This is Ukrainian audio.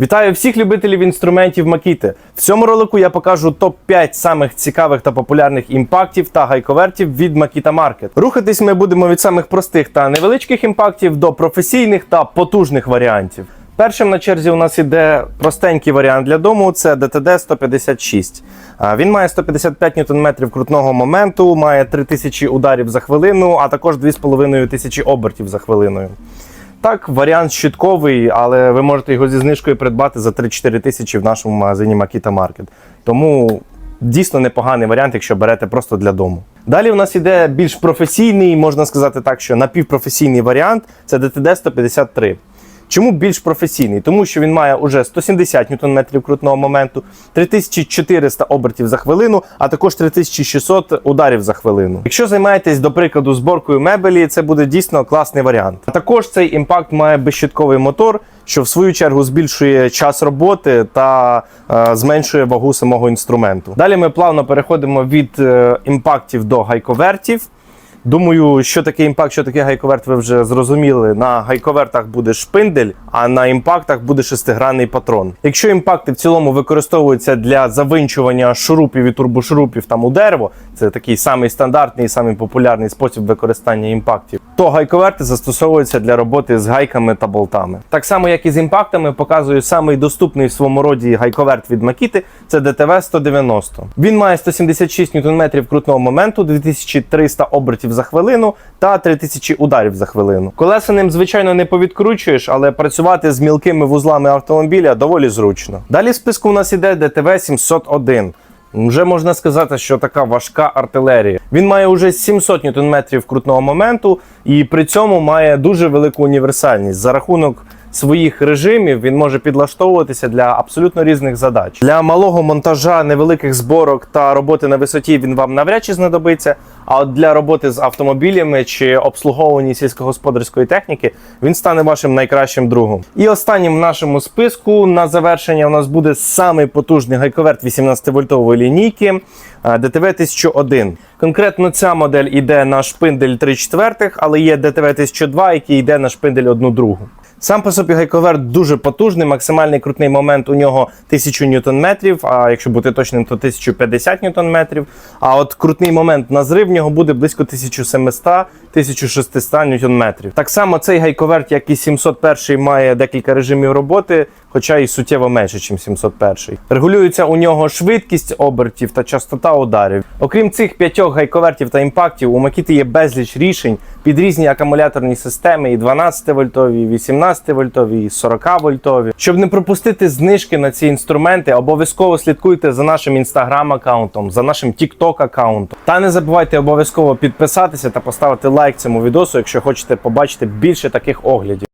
Вітаю всіх любителів інструментів Макіти. В цьому ролику я покажу топ-5 самих цікавих та популярних імпактів та гайковертів від Makita Market. Рухатись ми будемо від самих простих та невеличких імпактів до професійних та потужних варіантів. Першим на черзі у нас іде простенький варіант для дому це DTD 156. А, Він має 155 Нм крутного моменту, має 3000 ударів за хвилину, а також 2500 обертів за хвилиною. Так, варіант щитковий, але ви можете його зі знижкою придбати за 3-4 тисячі в нашому магазині Makita Market. Тому дійсно непоганий варіант, якщо берете просто для дому. Далі у нас іде більш професійний, можна сказати так, що напівпрофесійний варіант це DTD 153. Чому більш професійний? Тому що він має уже 170 Нм крутного моменту, 3400 обертів за хвилину, а також 3600 ударів за хвилину. Якщо займаєтесь, до прикладу, зборкою мебелі, це буде дійсно класний варіант. А також цей імпакт має безщитковий мотор, що в свою чергу збільшує час роботи та е, зменшує вагу самого інструменту. Далі ми плавно переходимо від е, імпактів до гайковертів. Думаю, що таке імпакт, що таке гайковерт, ви вже зрозуміли. На гайковертах буде шпиндель, а на імпактах буде шестигранний патрон. Якщо імпакти в цілому використовуються для завинчування шурупів і турбошурупів там у дерево, це такий самий стандартний і самий популярний спосіб використання імпактів, то гайковерти застосовуються для роботи з гайками та болтами. Так само, як і з імпактами, показую самий доступний в своєму роді гайковерт від Makita, це DTV 190. Він має 176 Нм крутного моменту, 2300 обертів за хвилину та 3000 ударів за хвилину. Колеса ним, звичайно, не повідкручуєш, але працювати з мілкими вузлами автомобіля доволі зручно. Далі в списку у нас іде DTV 701. Вже можна сказати, що така важка артилерія. Він має уже 700 Нм крутного моменту і при цьому має дуже велику універсальність за рахунок. Своїх режимів він може підлаштовуватися для абсолютно різних задач. Для малого монтажа, невеликих зборок та роботи на висоті він вам навряд чи знадобиться. А от для роботи з автомобілями чи обслуговування сільськогосподарської техніки він стане вашим найкращим другом. І останнім в нашому списку на завершення у нас буде самий потужний гайковерт 18-вольтової лінійки е, DTV 1001. Конкретно ця модель йде на шпиндель 3 четвертих, але є DTV 1002, який йде на шпиндель 1 другу. Сам по собі гайковерт дуже потужний, максимальний крутний момент у нього 1000 ньютон-метрів, а якщо бути точним, то 1050 ньютон-метрів. А от крутний момент на зрив в нього буде близько 1700-1600 ньютон-метрів. Так само цей гайковерт, як і 701 має декілька режимів роботи, хоча і суттєво менше, ніж 701. Регулюється у нього швидкість обертів та частота ударів. Окрім цих п'ятьох гайковертів та імпактів, у Макіти є безліч рішень під різні акумуляторні системи, і 12 вольтові, і 18 вольтові, і 40 вольтові. Щоб не пропустити знижки на ці інструменти, обов'язково слідкуйте за нашим інстаграм аккаунтом, за нашим тікток аккаунтом. Та не забувайте обов'язково підписатися та поставити лайк цьому відео, якщо хочете побачити більше таких оглядів.